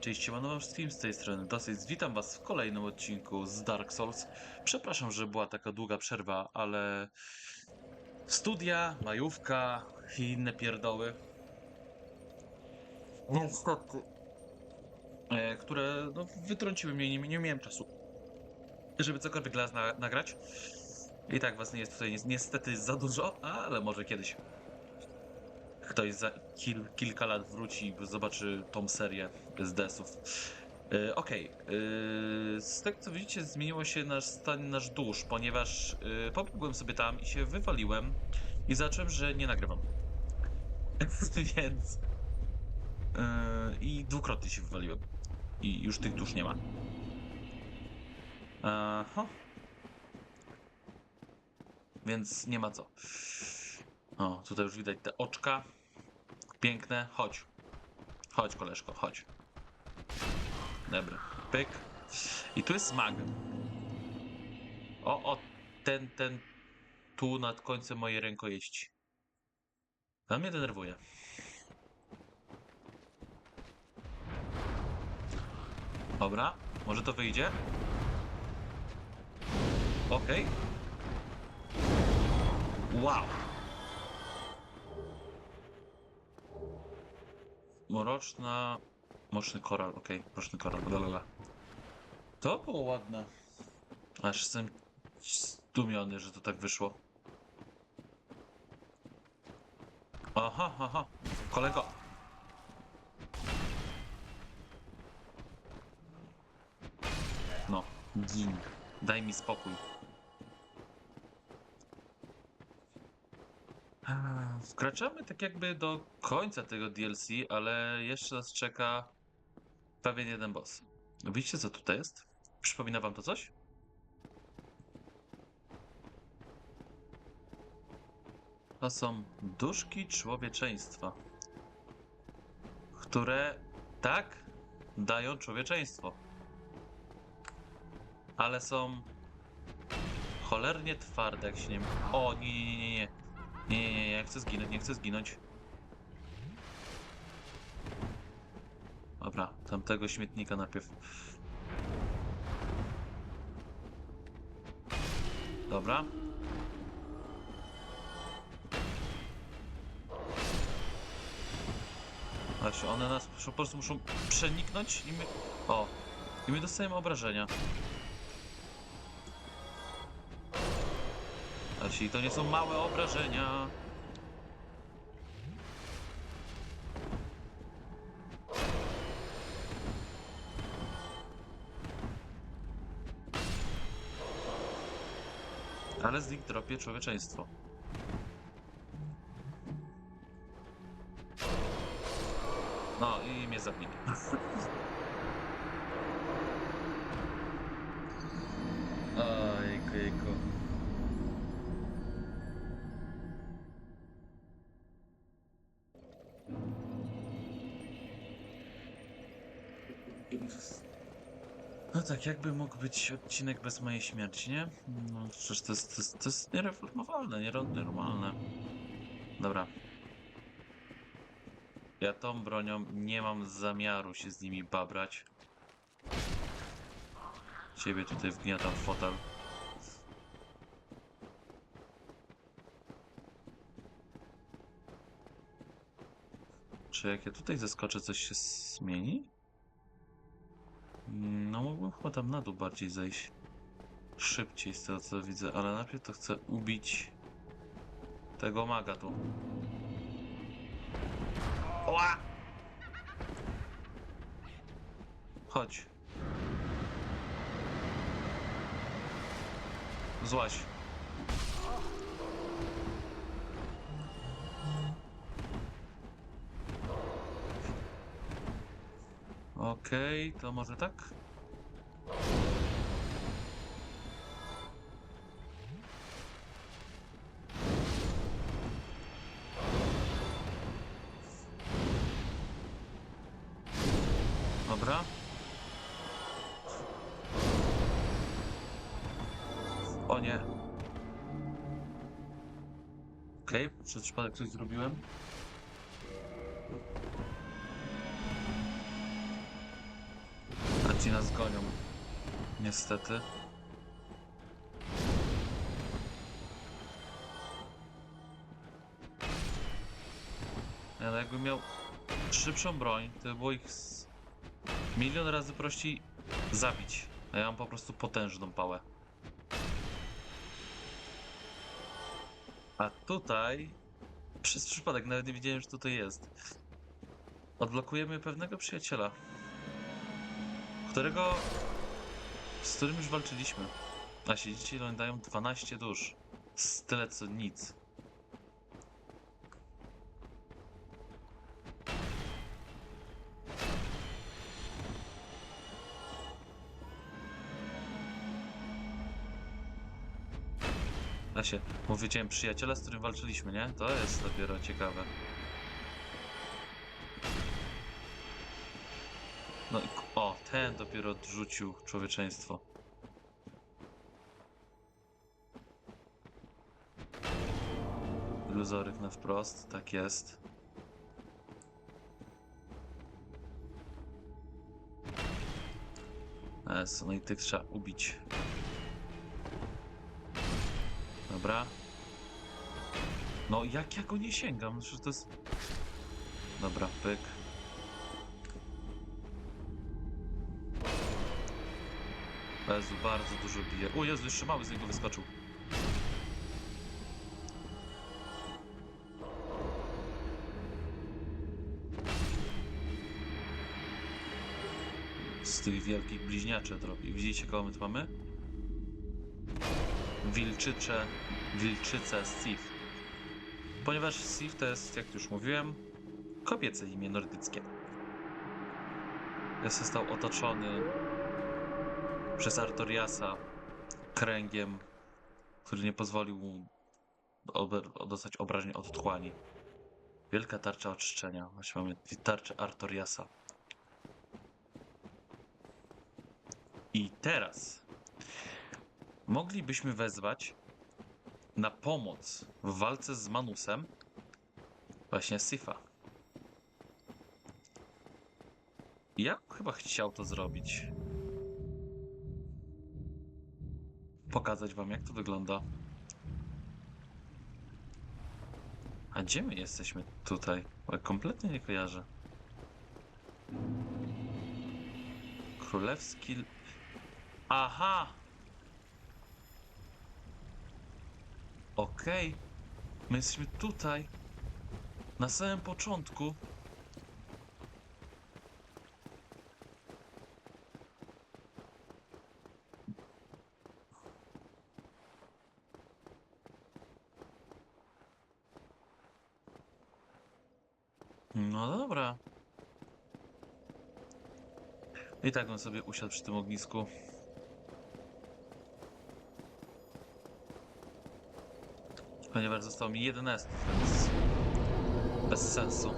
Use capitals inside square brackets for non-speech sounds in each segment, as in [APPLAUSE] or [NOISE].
Cześć, siemano wszystkim z tej strony Dosyć. Witam was w kolejnym odcinku z Dark Souls. Przepraszam, że była taka długa przerwa, ale studia, majówka i inne pierdoły. Niestety. E, które no, wytrąciły mnie, nie, nie miałem czasu, żeby cokolwiek dla nas na, nagrać. I tak was nie jest tutaj ni- niestety za dużo, ale może kiedyś ktoś za kil, kilka lat wróci i zobaczy tą serię z desów. Yy, Okej, yy, z tego co widzicie zmieniło się nasz stan, nasz dusz, ponieważ yy, pobiegłem sobie tam i się wywaliłem i zacząłem, że nie nagrywam. [LAUGHS] Więc... I dwukrotnie się wywaliłem. I już tych dusz nie ma. Aha. Więc nie ma co. O, tutaj już widać te oczka. Piękne. Chodź. Chodź, koleżko, chodź. Dobra. Pyk. I tu jest mag. O, o, ten, ten tu nad końcem mojej rękojeści. To mnie denerwuje. Dobra, może to wyjdzie? Okej. Wow. Mroczna... Mroczny koral, okej, mroczny koral, lalala. To było ładne. Aż jestem zdumiony, że to tak wyszło. Aha, aha, kolego. No, gin. Daj mi spokój. Wkraczamy tak jakby do końca tego DLC, ale jeszcze nas czeka pewien jeden boss. Widzicie co tutaj jest? Przypomina wam to coś? To są duszki człowieczeństwa, które tak dają człowieczeństwo, ale są cholernie twarde, jak się nie... O, nie, nie, nie, nie. Nie, nie, nie, ja chcę zginąć, nie chcę zginąć. Dobra, tamtego śmietnika najpierw. Dobra. Właśnie, one nas po prostu muszą przeniknąć i my... O! I my dostajemy obrażenia. Jeśli to nie są małe obrażenia. Ale z nich dropie człowieczeństwo. No i mnie zabili. [LAUGHS] Ojku, No tak, jakby mógł być odcinek bez mojej śmierci, nie? No przecież to jest, to jest, to jest niereformowalne, nienormalne. Dobra. Ja tą bronią nie mam zamiaru się z nimi babrać. Ciebie tutaj wgniatam w fotel. Czy jak ja tutaj zeskoczę, coś się zmieni? No, mógłbym chyba tam na dół bardziej zejść. Szybciej z tego co widzę, ale najpierw to chcę ubić tego maga tu. Oła! Chodź. Złaś. Okej, to może tak? Dobra. O nie. Okej, przez przypadek coś zrobiłem. Gonią. Niestety. Ale jakbym miał szybszą broń, to by było ich z milion razy prościej zabić. A ja mam po prostu potężną pałę. A tutaj, przez przypadek, nawet nie wiedziałem, że tutaj jest. Odblokujemy pewnego przyjaciela, którego, z którym już walczyliśmy. A ile oni dają 12 dusz. Z tyle co nic. Ja się, mówiłem przyjaciela, z którym walczyliśmy, nie? To jest dopiero ciekawe. No i o, ten dopiero odrzucił człowieczeństwo. Iluzoryk na wprost, tak jest. No i tych trzeba ubić. Dobra. No jak ja go nie sięgam? Że to jest... Dobra, pyk. Jezu, bardzo dużo bije. O Jezu, jeszcze mały z niego wyskoczył. Z tych wielkich bliźniaczy robi. Widzicie, kogo my tu mamy? Wilczycze, wilczyce Sif. Ponieważ Sif to jest, jak już mówiłem, kobiece imię nordyckie. Jest został otoczony przez Artoriasa kręgiem, który nie pozwolił mu dostać obrażeń od tchłani. Wielka tarcza oczyszczenia. Właśnie mamy tarczę Artoriasa. I teraz moglibyśmy wezwać na pomoc w walce z Manusem właśnie Sifa. Ja chyba chciał to zrobić. Pokazać wam, jak to wygląda. A gdzie my jesteśmy tutaj? Bo kompletnie nie kojarzę. Królewski... Aha! Okej. My jesteśmy tutaj. Na samym początku. No dobra. I tak on sobie usiadł przy tym ognisku. Ponieważ został mi jeden estus, więc bez sensu.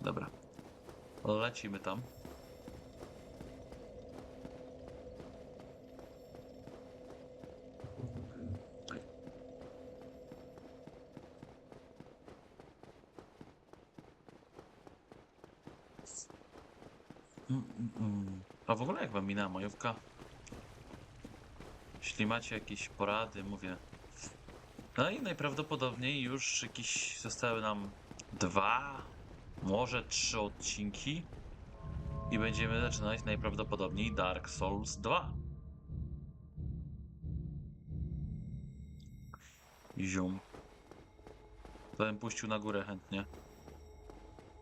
Dobra. Lecimy tam. Minęła majówka? Jeśli macie jakieś porady, mówię. No i najprawdopodobniej już jakieś zostały nam dwa, może trzy odcinki. I będziemy zaczynać najprawdopodobniej Dark Souls 2. Zium. To bym puścił na górę chętnie.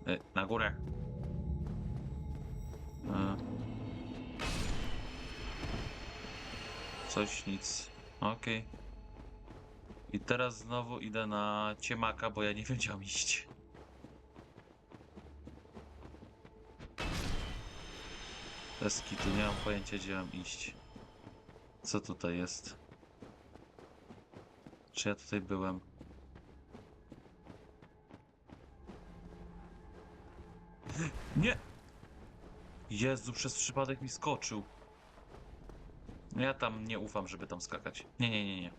E, na górę. E. Coś, nic. Okej. I teraz znowu idę na ciemaka, bo ja nie mam iść. Bez kitu, nie mam pojęcia gdzie mam iść. Co tutaj jest? Czy ja tutaj byłem? [LAUGHS] Nie! Jezu, przez przypadek mi skoczył. Ja tam nie ufam, żeby tam skakać. Nie, nie, nie, nie.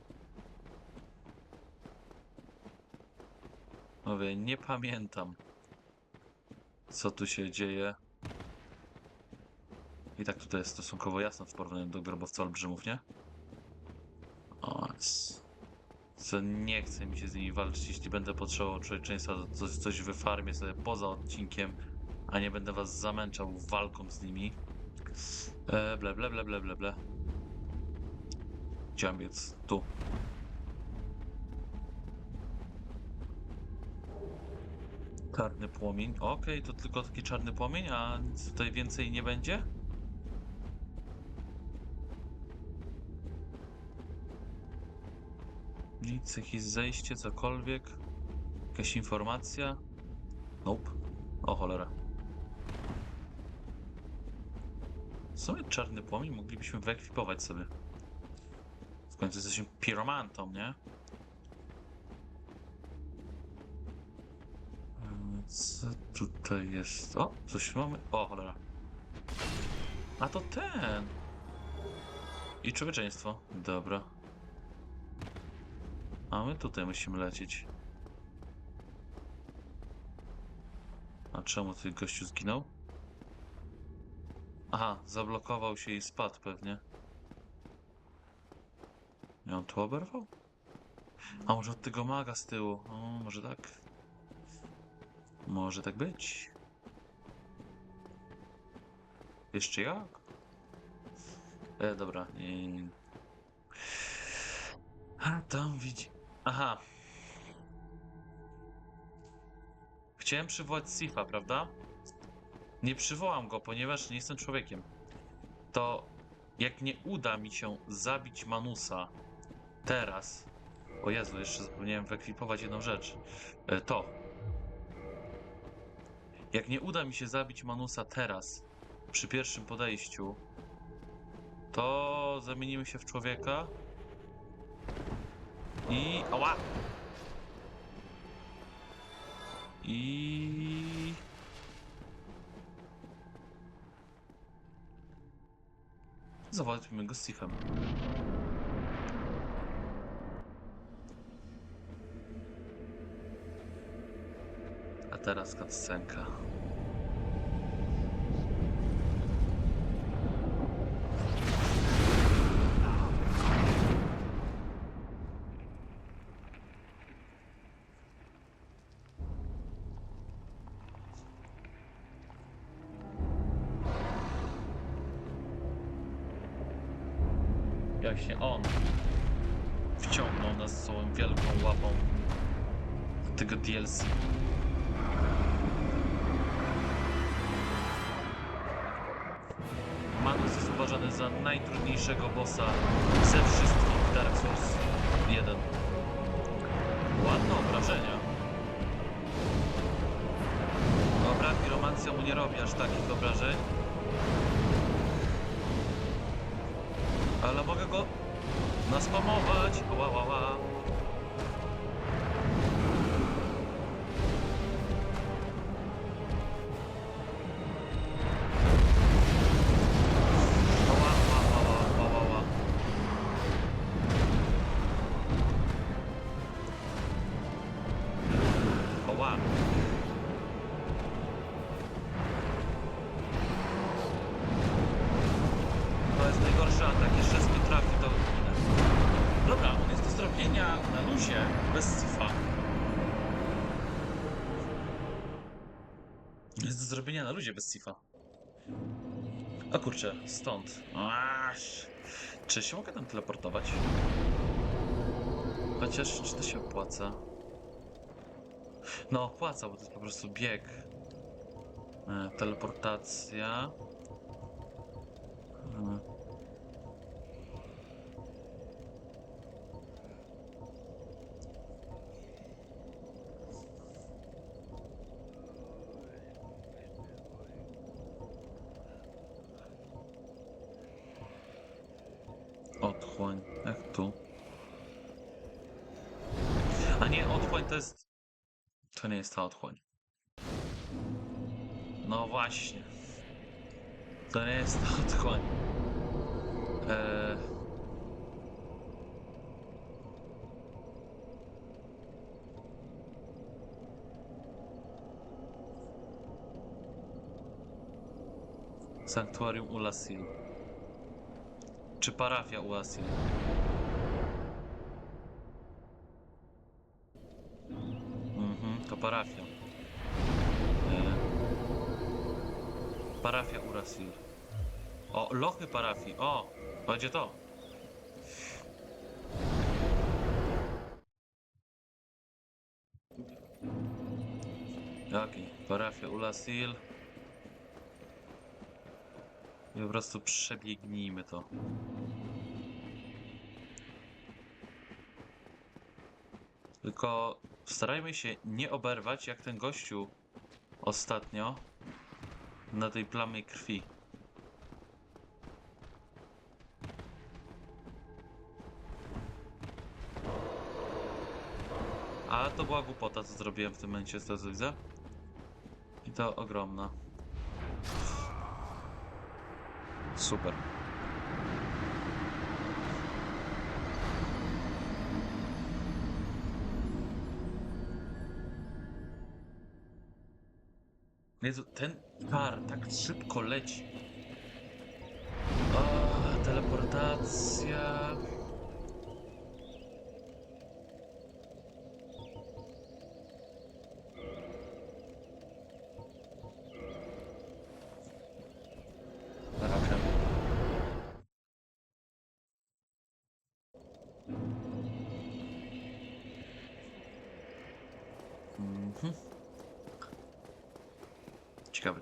Mówię, nie pamiętam, co tu się dzieje. I tak tutaj jest stosunkowo jasno w porównaniu do grobowca olbrzymów, nie? O, co nie chce mi się z nimi walczyć, jeśli będę potrzebował człowieczeństwa, to coś, coś wyfarmię sobie poza odcinkiem, a nie będę was zamęczał walką z nimi. E, ble, ble, ble, ble, ble, ble. Chciałem biec tu. Czarny płomień. Okej, to tylko taki czarny płomień, a nic tutaj więcej nie będzie? Nic, jakieś zejście, cokolwiek. Jakaś informacja. Nope. O cholera. W sumie czarny płomień moglibyśmy wyekwipować sobie. W końcu jesteśmy piromantą, nie? Mm, Co tutaj jest? O, coś mamy. O, cholera. A to ten! I człowieczeństwo. Dobra. A my tutaj musimy lecieć. A czemu tutaj gościu zginął? Aha, zablokował się i spadł pewnie. I on tu oberwał? A może od tego maga z tyłu? O, może tak. Może tak być. Jeszcze jak? E, dobra. Nie, nie. A tam widzi. Aha. Chciałem przywołać Sifa, prawda? Nie przywołam go, ponieważ nie jestem człowiekiem. To jak nie uda mi się zabić Manusa teraz. O Jezu, jeszcze zapomniałem wyekwipować jedną rzecz. E, To. Jak nie uda mi się zabić Manusa teraz, przy pierwszym podejściu, to zamienimy się w człowieka i... Ała! I... Zawalczymy go z Sifem. Teraz cutscenka. Właśnie on wciągnął nas swoją wielką łapą do tego DLC. Za najtrudniejszego bossa ze wszystkich Dark Souls 1. Ładne obrażenia. Dobra, piromancja mu nie robi aż takich obrażeń. Ale mogę go naspamować. Ła, ła, ła. Luzie bez syfa. A kurczę, stąd. Aż. Czy się mogę tam teleportować? Chociaż, czy to się opłaca? No, opłaca, bo to jest po prostu bieg. E, teleportacja. E, Otchłań. Jak tu? A nie, otchłań to jest... To nie jest ta otchłań. No właśnie. To nie jest ta otchłań. Eee... Sanktuarium Ulasil. Czy parafia Ulasil? Mhm, to parafia. E, parafia Urasil. O, lochy parafii. O, będzie to. Okej, parafia Ulasil. I po prostu przebiegnijmy to. Tylko starajmy się nie oberwać jak ten gościu ostatnio na tej plamie krwi. A to była głupota, co zrobiłem w tym momencie, co widzę. I to ogromna. Super. Jezu, ten kar tak szybko leci. O, teleportacja.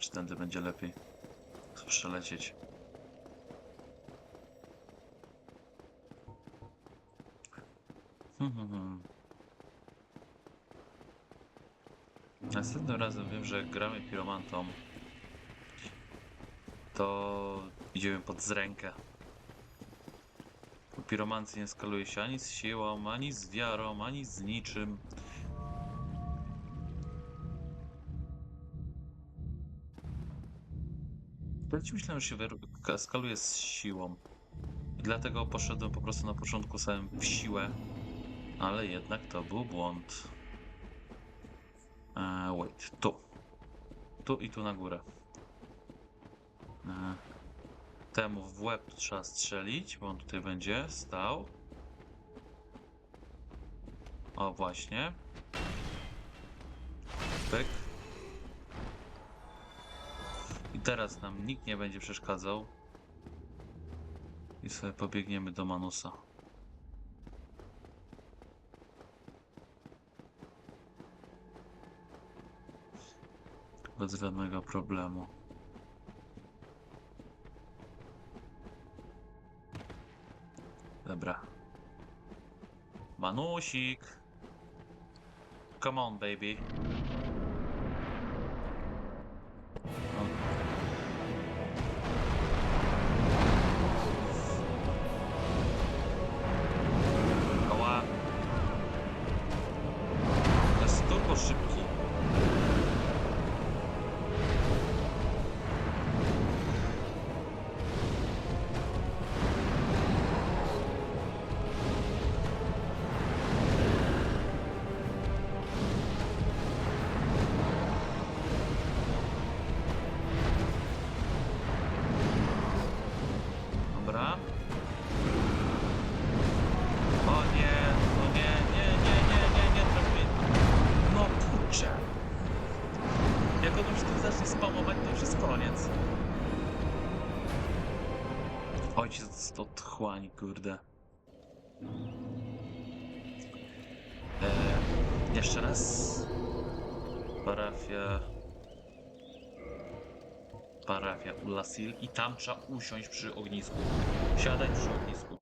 Czy tędy będzie lepiej przelecieć. [LAUGHS] Następnym razem wiem, że jak gramy piromantą, to idziemy pod zrękę. Po piromancji nie skaluje się ani z siłą, ani z wiarą, ani z niczym. Kiedyś myślałem, że się skaluje z siłą. I dlatego poszedłem po prostu na początku samym w siłę. Ale jednak to był błąd. Eee, wait, tu. Tu i tu na górę. Eee, temu w łeb trzeba strzelić, bo on tutaj będzie stał. O, właśnie. Pyk. Teraz nam nikt nie będzie przeszkadzał. I sobie pobiegniemy do Manusa. Bez żadnego problemu. Dobra. Manusik! Come on, baby. Ojciec to tchłań, kurde. E, jeszcze raz. Parafia. Parafia Ulasil i tam trzeba usiąść przy ognisku. Siadaj przy ognisku.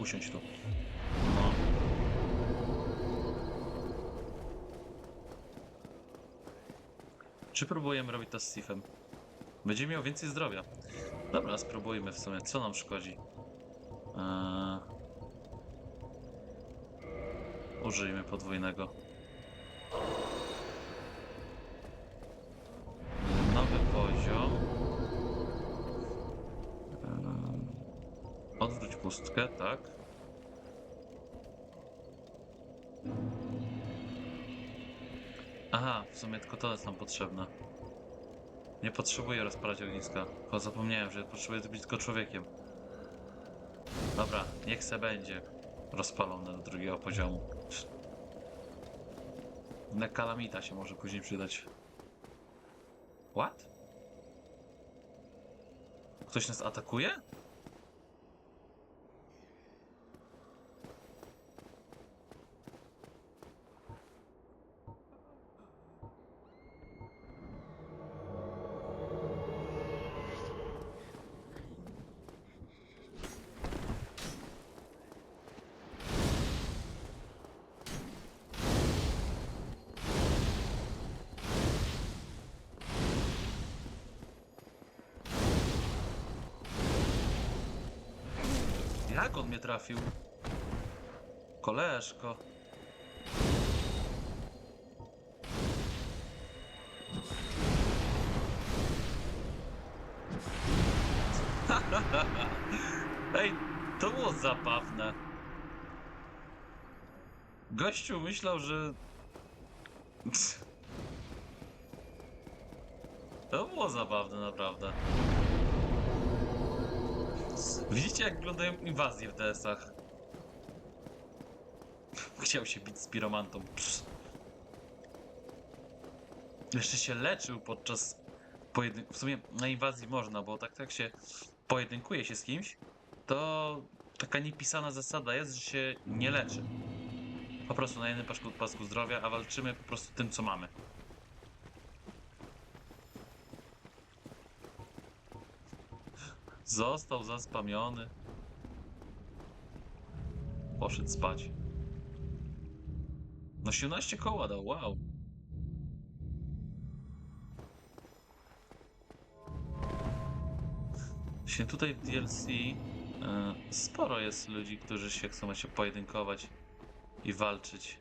Usiądź tu. No. Czy próbujemy robić to z Sifem? Będzie miał więcej zdrowia. Dobra, spróbujmy w sumie. Co nam szkodzi? Eee... Użyjmy podwójnego. Nowy poziom. Eee, Odwróć pustkę, tak. Aha, w sumie tylko to jest nam potrzebne. Nie potrzebuję rozpalać ogniska. Bo zapomniałem, że potrzebuję być tylko człowiekiem. Dobra, niech se będzie rozpalone do drugiego poziomu. Na kalamita się może później przydać. What? Ktoś nas atakuje? Trafił? Koleżko. [LAUGHS] Ej, to było zabawne. Gościu myślał, że... [LAUGHS] To było zabawne, naprawdę. Widzicie, jak wyglądają inwazje w DS-ach? [LAUGHS] Chciał się bić z piromantą. Psz. Jeszcze się leczył podczas pojedynku. W sumie na inwazji można, bo tak jak się pojedynkuje się z kimś, to taka niepisana zasada jest, że się nie leczy. Po prostu na jednym pasku, pasku zdrowia, a walczymy po prostu tym, co mamy. Został zaspamiony. Poszedł spać. No 17 koła dał, wow. Się tutaj w DLC e, sporo jest ludzi, którzy się chcą się pojedynkować i walczyć.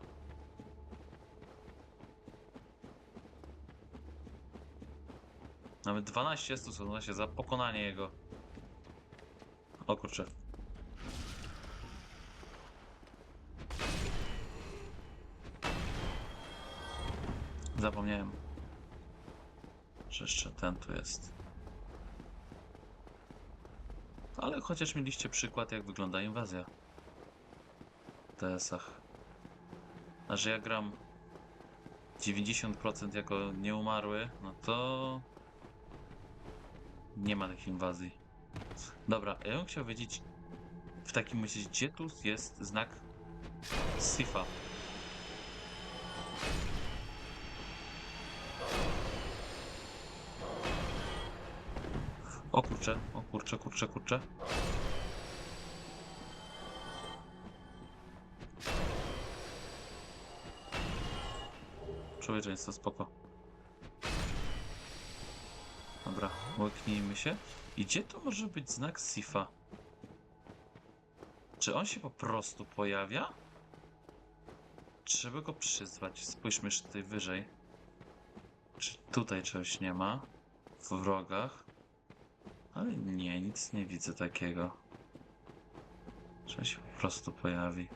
Nawet 12 stosów na się za pokonanie jego. O kurczę. Zapomniałem. Że jeszcze ten tu jest. Ale chociaż mieliście przykład, jak wygląda inwazja. W TS-ach. A że ja gram 90% jako nieumarły, no to nie ma takich inwazji. Dobra, ja bym chciał wiedzieć w takim razie, gdzie tu jest znak Sifa. O kurczę, o kurczę, kurczę, kurczę. Człowieczeństwo, spoko. Łyknijmy się. I gdzie to może być znak Sifa? Czy on się po prostu pojawia? Trzeba go przyzwać. Spójrzmy jeszcze tutaj wyżej. Czy tutaj czegoś nie ma? W wrogach? Ale nie, nic nie widzę takiego. Czy on się po prostu pojawi?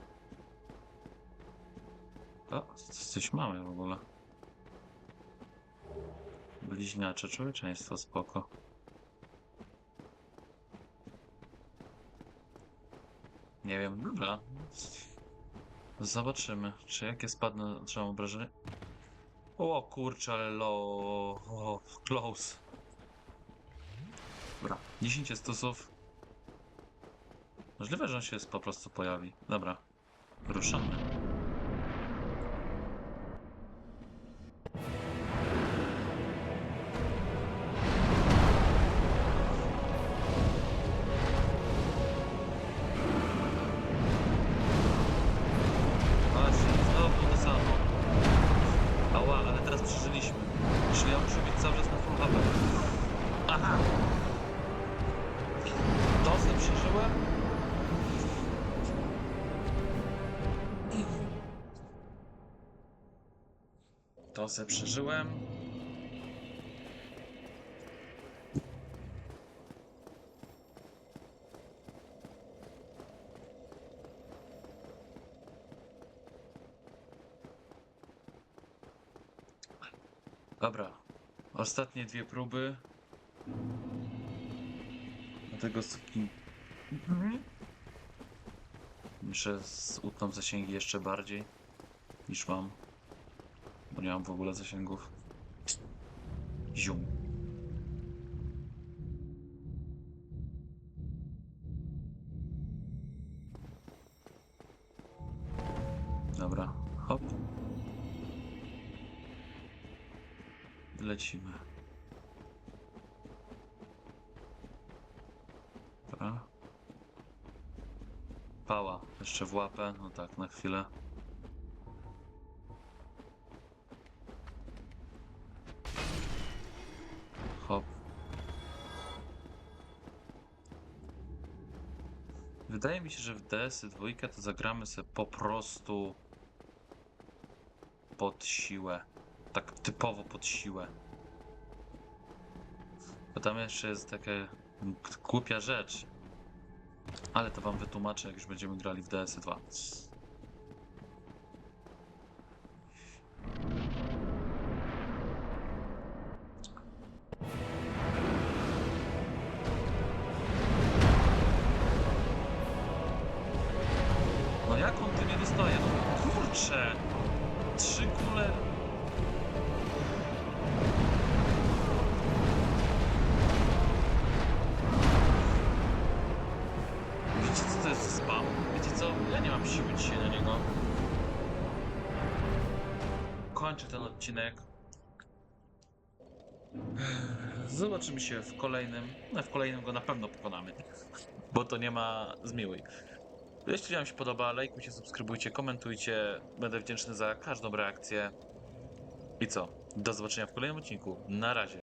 O, coś mamy w ogóle. Bliźniacze człowieczeństwo, spoko. Nie wiem, dobra. Zobaczymy, czy jakie spadną otrzymam obrażenie. O kurczę, ale low... O, close. Dobra, 10 stosów. Możliwe, że on się po prostu pojawi. Dobra, ruszamy. To se przeżyłem. Dobra. Ostatnie dwie próby. Dlatego skin... Muszę z- utnąć zasięgi jeszcze bardziej niż mam. Nie mam w ogóle zasięgów. Zium. Dobra, hop. Lecimy. Pała, jeszcze w łapę, no tak, na chwilę. Mi się, że w DS-y to zagramy sobie po prostu pod siłę. Tak typowo pod siłę. Bo tam jeszcze jest taka głupia rzecz. Ale to wam wytłumaczę, jak już będziemy grali w DS 2. Kończę ten odcinek. Zobaczymy się w kolejnym. No w kolejnym go na pewno pokonamy. Bo to nie ma zmiłuj. Jeśli Wam się podoba, lajkujcie, subskrybujcie, komentujcie. Będę wdzięczny za każdą reakcję. I co? Do zobaczenia w kolejnym odcinku. Na razie.